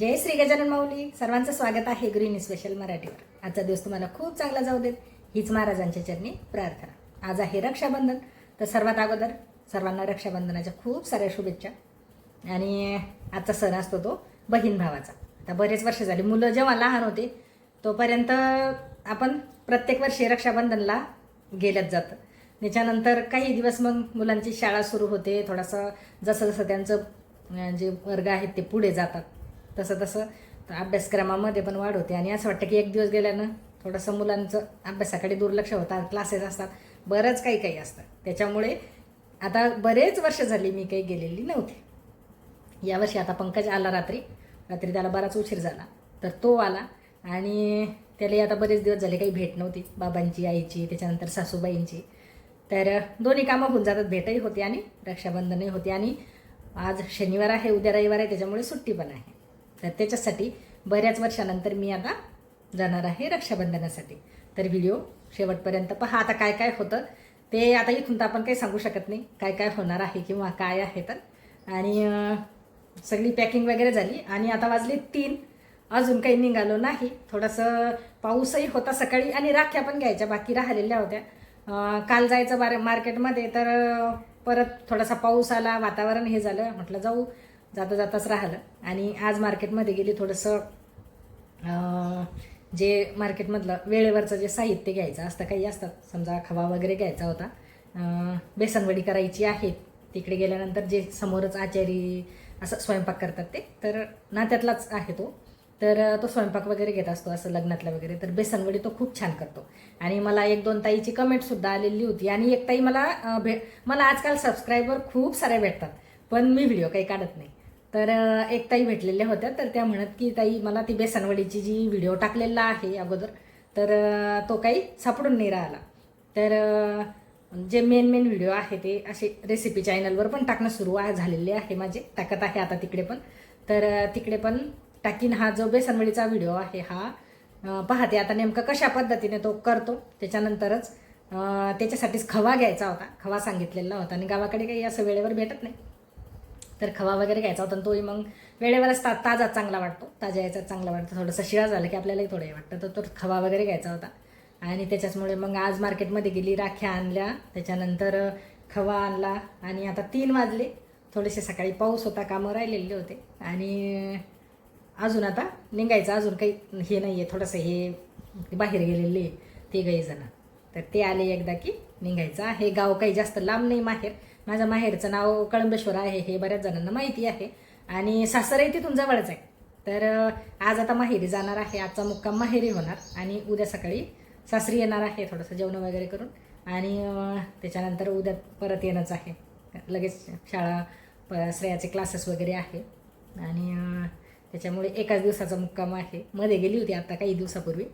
जय श्री गजानन माऊली. सर्वांचं स्वागत आहे ग्रीन स्पेशल मराठीवर. आजचा दिवस तुम्हाला खूप चांगला जाऊ देत. हीच महाराजांच्या चरणी प्रार्थना. आज आहे रक्षाबंधन. तर सर्वात अगोदर सर्वांना रक्षाबंधनाच्या खूप साऱ्या शुभेच्छा. आणि आजचा सण असतो तो बहीण भावाचा. आता बरेच वर्ष झाले. मुलं जेव्हा लहान होते तोपर्यंत आपण प्रत्येक वर्षी रक्षाबंधनला गेलंच जातं. त्याच्यानंतर काही दिवस मग मुलांची शाळा सुरू होते. थोडासा जसं जसं त्यांचं जे वर्ग आहेत ते पुढे जातात. तसं तसं अभ्यासक्रमामध्ये पण वाढ होते. आणि असं वाटतं की एक दिवस गेल्यानं थोडंसं मुलांचं अभ्यासाकडे दुर्लक्ष होतात क्लासेस असतात. बरंच काही काही असतं. त्याच्यामुळे आता बरेच वर्ष झाली मी काही गेलेली नव्हती. यावर्षी आता पंकज आला रात्री. रात्री त्याला बराच उशीर झाला. तर तो आला. आणि त्याला आता बरेच दिवस झाले काही भेट नव्हती. बाबांची आईची त्याच्यानंतर सासूबाईंची. तर दोन्ही कामं होऊन जातात. भेटही होती आणि रक्षाबंधनही होती. आणि आज शनिवार आहे उद्या रविवार आहे. त्याच्यामुळे सुट्टी पण आहे. तर त्याच्यासाठी बऱ्याच वर्षानंतर मी आता जाणार आहे रक्षाबंधनासाठी. तर व्हिडिओ शेवटपर्यंत पहा आता काय काय होतं. ते आता इथून तर आपण काही सांगू शकत नाही काय काय होणार आहे किंवा काय आहे तर. आणि सगळी पॅकिंग वगैरे झाली आणि आता वाजले तीन. अजून काही निघालो नाही. थोडंसं पाऊसही होता सकाळी आणि राख्या पण घ्यायच्या बाकी राहिलेल्या होत्या. काल जायचं बार मार्केटमध्ये तर परत थोडासा पाऊस आला वातावरण हे झालं. म्हटलं जाऊ. जाता जाताच राहिलं. आणि आज मार्केटमध्ये गेली थोडंसं जे मार्केटमधलं वेळेवरचं जे साहित्य घ्यायचं असतं काही असतात. समजा खवा वगैरे घ्यायचा होता. बेसनवडी करायची आहे. तिकडे गेल्यानंतर जे समोरच आचारी असं स्वयंपाक करतात ते तर नात्यातलाच आहे तो. तर तो स्वयंपाक वगैरे घेत असतो असं लग्नातला वगैरे. तर बेसनवडी तो खूप छान करतो. आणि मला एक दोन ताईची कमेंटसुद्धा आलेली होती. आणि एक ताई मला भेट भे मला आजकाल सबस्क्रायबर खूप सारे भेटतात. पण मी व्हिडिओ काही काढत नाही. तर एक ताई भेटलेल्या होत्या. तर त्या म्हणत की ताई मला ती बेसनवडीची जी व्हिडिओ टाकलेला आहे अगोदर तर तो काही सापडून नाही राहिला. तर जे मेन मेन व्हिडिओ आहे ते असे रेसिपी चॅनलवर पण टाकणं सुरू आहे झालेले आहे माझे. टाकत आहे आता तिकडे पण. तर तिकडे पण टाकीन हा जो बेसनवडीचा व्हिडिओ आहे हा पाहते. आता नेमकं कशा पद्धतीने तो करतो त्याच्यानंतरच त्याच्यासाठीच खवा घ्यायचा होता. खवा सांगितलेला होता आणि गावाकडे काही असं वेळेवर भेटत नाही. तर खवा वगैरे घ्यायचा होता आणि तोही मग वेळेवरच ता ताजा चांगला वाटतो. ताज्या याचा चांगला वाटतो. थोडंसं शिळा झालं की आपल्यालाही थोडं हे वाटतं. तर तो खवा वगैरे घ्यायचा होता. आणि त्याच्याचमुळे मग आज मार्केटमध्ये गेली राख्या आणल्या. त्याच्यानंतर खवा आणला. आणि आता तीन वाजले. थोडेसे सकाळी पाऊस होता कामं राहिलेले होते. आणि अजून आता निघायचं. अजून काही हे नाही आहे थोडंसं हे बाहेर गेलेले ते काही जण तर ते आले एकदा की निघायचं. हे गाव काही जास्त लांब नाही माहेर. माझ्या माहेरचं नाव कळंबेश्वर आहे हे बऱ्याच जणांना माहिती आहे. आणि सासरही तिथून जवळच आहे. तर आज आता माहेरी जाणार आहे आजचा मुक्काम माहेरी होणार. आणि उद्या सकाळी सासरी येणार आहे थोडंसं जेवण वगैरे करून. आणि त्याच्यानंतर उद्या परत येणंच आहे. लगेच शाळा प- श्रेयाचे क्लासेस वगैरे आहे. आणि त्याच्यामुळे एकाच दिवसाचा मुक्काम आहे. मध्ये गेली होती आता काही दिवसापूर्वी.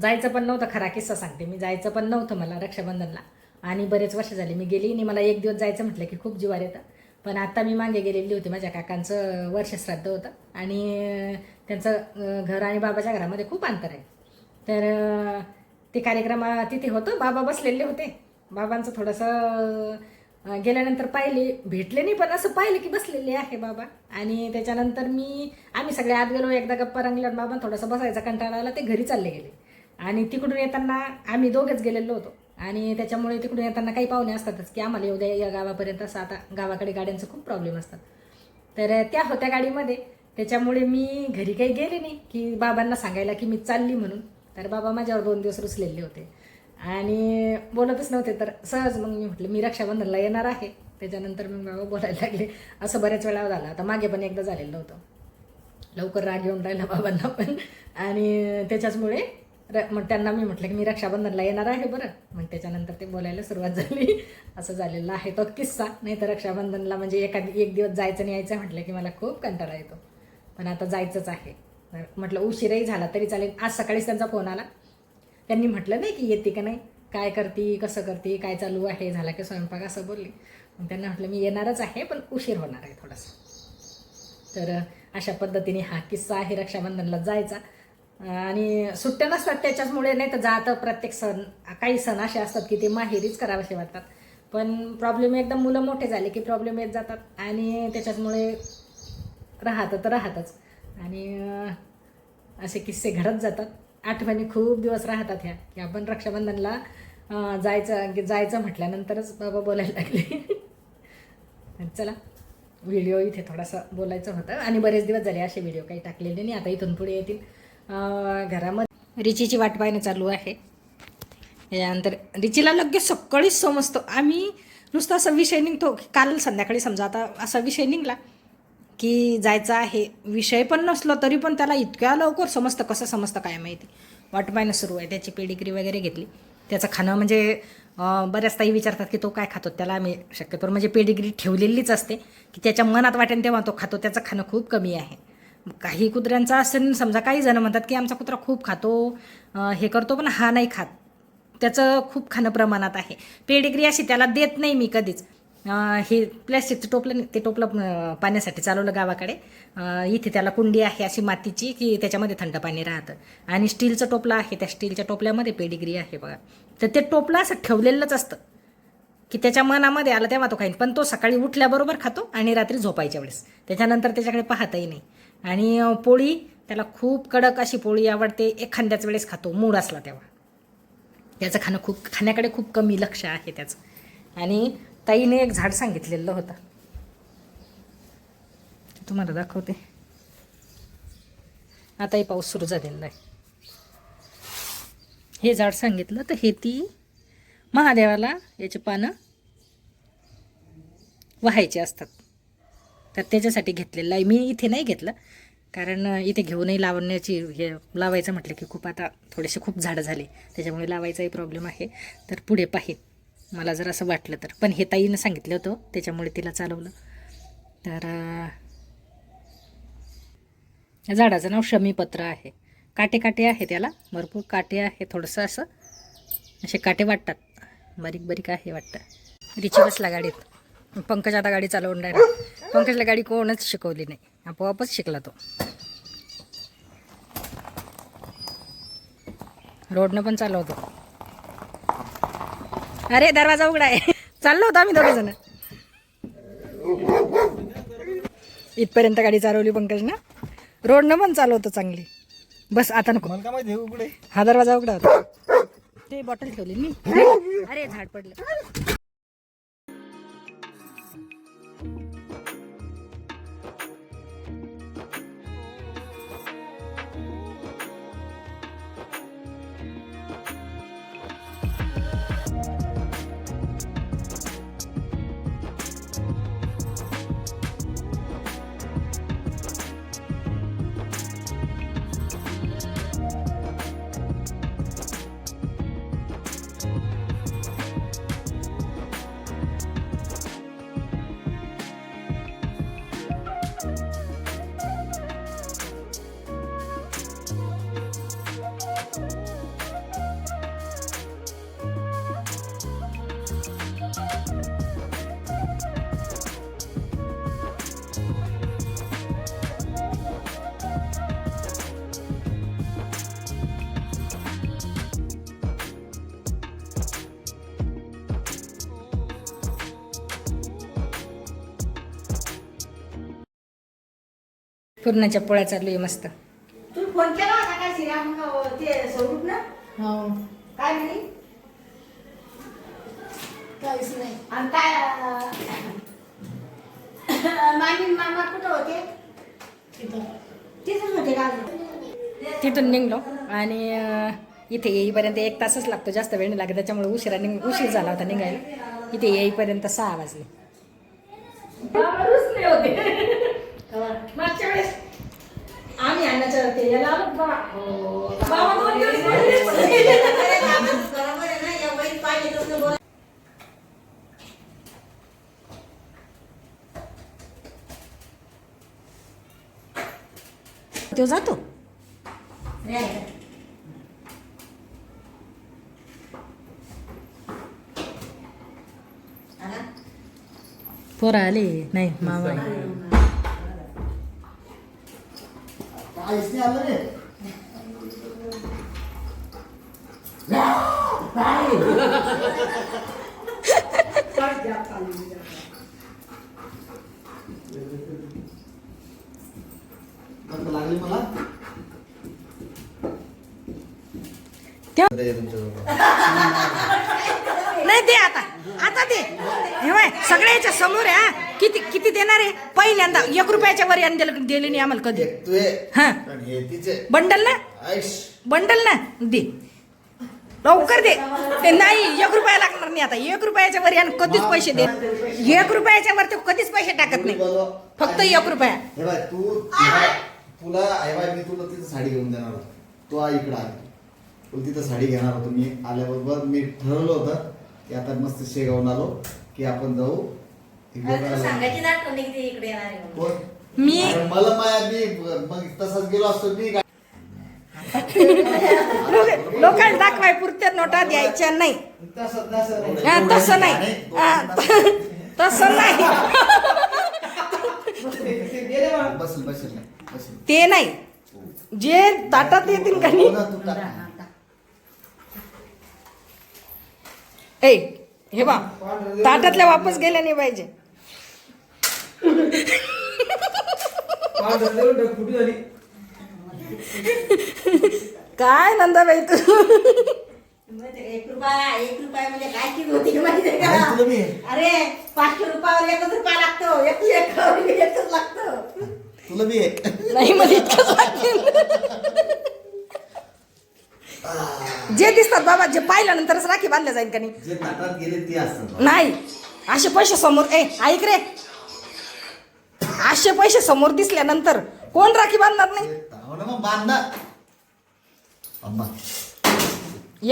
जायचं पण नव्हतं खरा किस्सा सांगते मी. जायचं पण नव्हतं मला रक्षाबंधनला. आणि बरेच वर्ष झाले. मी गेली आणि मला एक दिवस जायचं म्हटलं की खूप जीवार येतं. पण आत्ता मी मागे गेलेली होती. माझ्या काकांचं वर्षश्राद्ध होतं. आणि त्यांचं घर आणि बाबाच्या घरामध्ये खूप अंतर आहे. तर ते कार्यक्रम तिथे होतं. बाबा बसलेले होते. बाबांचं थोडंसं गेल्यानंतर पाहिले. भेटले नाही पण असं पाहिलं की बसलेले आहे बाबा. आणि त्याच्यानंतर मी आम्ही सगळे आत गेलो. एकदा गप्पा रंगल्यावर बाबा थोडासा बसायचा कंटाळा आला. ते घरी चालले गेले. आणि तिकडून येताना आम्ही दोघेच गेलेलो होतो. आणि त्याच्यामुळे तिकडून येताना काही पाहुणे असतातच की आम्हाला येऊ द्या या गावापर्यंत असं आता गावाकडे गाड्यांचं खूप प्रॉब्लेम असतात. तर त्या होत्या गाडीमध्ये. त्याच्यामुळे मी घरी काही गेले नाही की बाबांना सांगायला की मी चालली म्हणून. तर बाबा माझ्यावर दोन दिवस रुसलेले होते. आणि बोलतच नव्हते तर सहज मग मी म्हटलं मी रक्षाबंधनला येणार आहे. त्याच्यानंतर मग बाबा बोलायला लागले. असं बऱ्याच वेळा झालं. आता मागे पण एकदा झालेलं होतं लवकर राग येऊन राहिला बाबांना पण. आणि त्याच्याचमुळे र मग त्यांना मी म्हटलं की मी रक्षाबंधनला येणार आहे बरं. मग त्याच्यानंतर ते बोलायला सुरुवात झाली. असं झालेलं आहे तो किस्सा. नाही तर रक्षाबंधनला म्हणजे एखादी एक दिवस जायचं नाही यायचं म्हटलं की मला खूप कंटाळा येतो. पण आता जायचंच आहे. म्हटलं उशीरही झाला तरी चालेल. आज सकाळीच त्यांचा फोन आला. त्यांनी म्हटलं नाही की येते का नाही? काय करते? कसं करते? काय चालू आहे? झाला की स्वयंपाक? असं बोलली. मग त्यांना म्हटलं मी येणारच आहे पण उशीर होणार आहे थोडासा. तर अशा पद्धतीने हा किस्सा आहे रक्षाबंधनला जायचा. आणि सुट्ट्या नसतात त्याच्याचमुळे नाही तर जातं प्रत्येक सण काही सण असे असतात की ते माहेरीच करावेसे वाटतात. पण प्रॉब्लेम एकदम मुलं मोठे झाले की प्रॉब्लेम येत जातात आणि त्याच्याचमुळे राहतं तर राहतच. आणि असे किस्से घडत जातात. आठवणी खूप दिवस राहतात ह्या की आपण रक्षाबंधनला जायचं जायचं म्हटल्यानंतरच बाबा बोलायला लागले. चला व्हिडिओ इथे थोडासा बोलायचं होतं. आणि बरेच दिवस झाले असे व्हिडिओ काही टाकलेले नाही आता इथून पुढे येतील. घरामध्ये रिचीची वाट पाहणं चालू आहे. यानंतर रिचीला लगेच सकाळीच समजतो आम्ही नुसतं असा विषय निघतो. काल संध्याकाळी समजा आता असा विषय निघला की जायचं आहे. विषय पण नसलो तरी पण त्याला इतक्या लवकर समजतं कसं समजतं काय माहिती. वाट पाहणं सुरू आहे. त्याची पेडिग्री वगैरे घेतली. त्याचं खाणं म्हणजे बऱ्याच ताई विचारतात की तो काय खातो? त्याला आम्ही शक्यतो म्हणजे पेडिग्री ठेवलेलीच असते. की त्याच्या मनात वाटेल तेव्हा तो खातो. त्याचं खाणं खूप कमी आहे. काही कुत्र्यांचा असेल समजा काही जण म्हणतात की आमचा कुत्रा खूप खातो हे करतो पण हा नाही खात. त्याचं खूप खाणं प्रमाणात आहे. पेडिग्री अशी त्याला देत नाही मी कधीच. हे प्लॅस्टिकचं टोपलं नाही, ते टोपलं पाण्यासाठी चालवलं गावाकडे. इथे त्याला कुंडी आहे अशी मातीची की त्याच्यामध्ये थंड पाणी राहतं. आणि स्टीलचं टोपलं आहे त्या स्टीलच्या टोपल्यामध्ये पेडिग्री आहे बघा. तर ते टोपलं असं ठेवलेलंच असतं. की त्याच्या मनामध्ये आलं तेव्हा तो खाईन. पण तो सकाळी उठल्याबरोबर खातो आणि रात्री झोपायच्या वेळेस. त्याच्यानंतर त्याच्याकडे पाहताही नाही. आणि पोळी त्याला खूप कडक अशी पोळी आवडते. एखाद्याच वेळेस खातो मूड असला तेव्हा. त्याचं खाणं खूप खाण्याकडे खूप कमी लक्ष आहे त्याचं. आणि ताईने एक झाड सांगितलेलं होतं. तुम्हाला दाखवते. आताही पाऊस सुरू झालेला आहे. हे झाड सांगितलं तर हे ती महादेवाला याची पानं व्हायचे असतात. तर त्याच्यासाठी घेतलेलं आहे. मी इथे नाही घेतलं. कारण इथे घेऊनही लावण्याची हे लावायचं म्हटलं की खूप आता थोडेसे खूप झाडं झाले. त्याच्यामुळे लावायचाही प्रॉब्लेम आहे. तर पुढे पाहीन. मला जर असं वाटलं तर. पण हे ताईनं सांगितलं होतं. त्याच्यामुळे तिला चालवलं. तर झाडाचं नाव शमीपत्र आहे. काटे काटे आहे त्याला. भरपूर काटे आहे. थोडंसं असं. असे काटे वाटतात. बारीक बारीक आहे वाटतं. रिची बसला गाडीत. पंकज आता गाडी चालवून राहिला. पंकजला गाडी कोणच शिकवली नाही. आपोआपच शिकला तो. रोडनं पण चालवतो. अरे दरवाजा उघडा आहे चाललो होतो आम्ही दोघे जण. इथपर्यंत गाडी चालवली पंकजनं. रोडनं पण चालवतो चांगली. बस आता नको. हा दरवाजा उघडा होता. ते बॉटल ठेवली मी. अरे झाड पडलं. पूर्णाच्या पोळ्या चालू आहे मस्त. तू फोन केला होता काय श्रीराम ते स्वरूप ना हो. काय म्हणे? काहीच नाही. आणि काय अं, मामी मामा कुठं होते? तिथंच होते का तिथून निघलो आणि अं, इथे येईपर्यंत एक तासच लागतो जास्त वेळ नाही लागत. त्याच्यामुळे उशिरा निघ उशीर झाला होता निघायला. इथे येईपर्यंत सहा वाजले. मागच्या वेळेस आम्ही ते याला आलो. बाबा. बाबा दोन दिवस पडले. बरोबर आहे ना? या वहीत पाहिजे तसं बोला. तो जातो? पोरं आले? नाही मामा काहीच नाही आलं रे लागली मला तेव्हा- दे तुमच्याजवळ. नाही दे आता आता दे सगळ्याच्या समोर आहे हा. किती किती देणार आहे? पहिल्यांदा एक रुपयाच्या वर यानं दिलं दिली नाही आम्हाला कधी. एक तू ये हा. हे तिचे. बंडल ना? बंडल ना? दे. लवकर दे. ते नाही एक रुपया लागणार नाही आता. एक रुपयाच्या वर यानं कधीच पैसे दे एक रुपयाच्या वर ते कधीच पैसे टाकत नाही. फक्त एक रुपया. हे बाय तू तुला- तुला हे बाय मी तुला तिथं साडी घेऊन देणार होतो. तू आ इकडं आली. तिथं साडी घेणार होतो. मी आल्याबरोबर मी ठरवलं होतं की आता मस्त शेगावून आलो की आपण जाऊ. इकडे. सांगायची आठवण नाही की ते इकडे येणार आहे म्हणून. कोण? मी अरे मला माया मी मग तसाच गेलो असतो मी काय लोकांना दाखवाय पुरत्या नोटा द्यायच्या नाही. तसं तसं हा, तसं नाही. हा, तसं नाही. बसेल बसेल बसेल ते नाही. जे ताटात येतील का नाही? हो ना, तू टाक. ए हे बा ताटातल्या वापस गेल्या नाही पाहिजे. काय नंदाबाई तू? एक रुपया एक रुपया म्हणजे काय किलो होती का? अरे पाचशे रुपयावर एकच रुपया लागतो. एक एक एकच लागतो. तुला बी आहे. नाही मला इतकंच वाटेल. जे दिसतात बाबा जे पाहिल्यानंतरच राखी बांधल्या जाईल का नाही? जे ताटात गेले ते असतात नाही. असे पैसे समोर ए ऐक रे. असे पैसे समोर दिसल्यानंतर कोण राखी बांधणार नाही? ते हो ना मग बांध. ना अम्मा.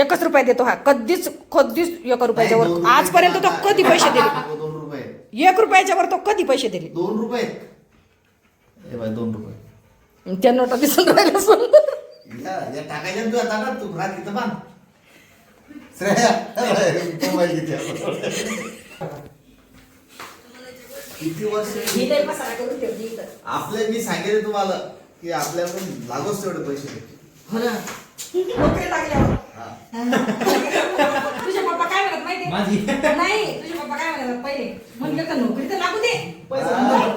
एकच रुपये देतो हा. कधीच कधीच एक रुपयाच्या नाही, दोन वर रुपये आजपर्यंत तो. कधी पैसे दिले? दोन रुपये. एक रुपयाच्या वर तो कधी पैसे दिले? दोन रुपये. बाय दोन रुपये. त्या नोटा दिसून राहिल्या. या या टाकायच्या ना तू बांध श्रेया मोबाईल किती वर्ष लई पसारा करून ठेवली इथं. आपले मी सांगितले तुम्हाला की आपल्याकडून लागोच तेवढे पैसे भेटतील. हो ना नोकरी लागल्यावर हा. तुझे पप्पा काय म्हणत माहिती नाही तुझे पप्पा काय म्हणत पहिले म्हणलं तर नोकरी तर लागू दे. पैसे. आता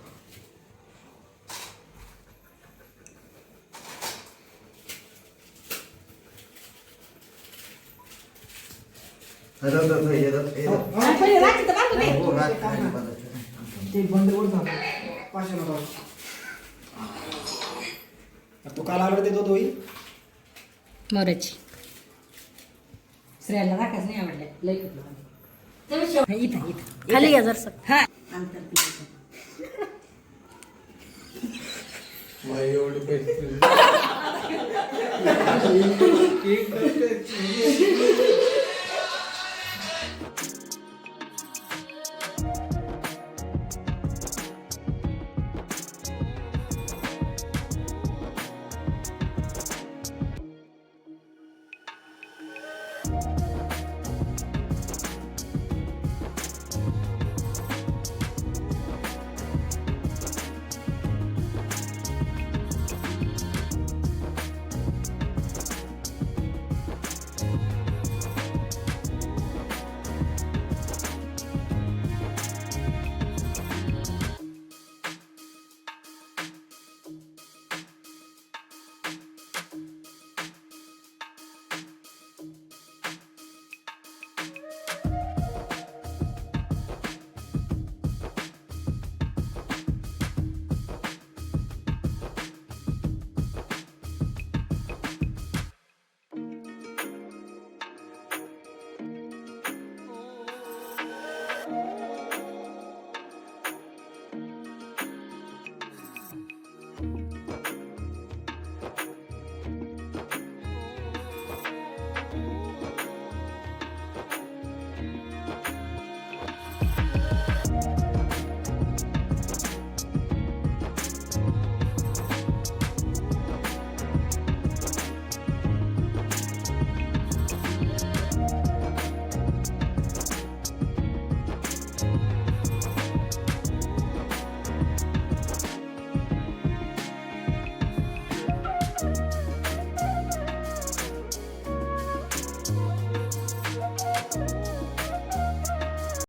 ते बंद करून पाचशे नका तू काल आला देतो तोही मोराची श्रेयाला राखाच नाही आवडल्या लई इथं इथं. खाली घ्या जरसं. हा. एवढे पैसे.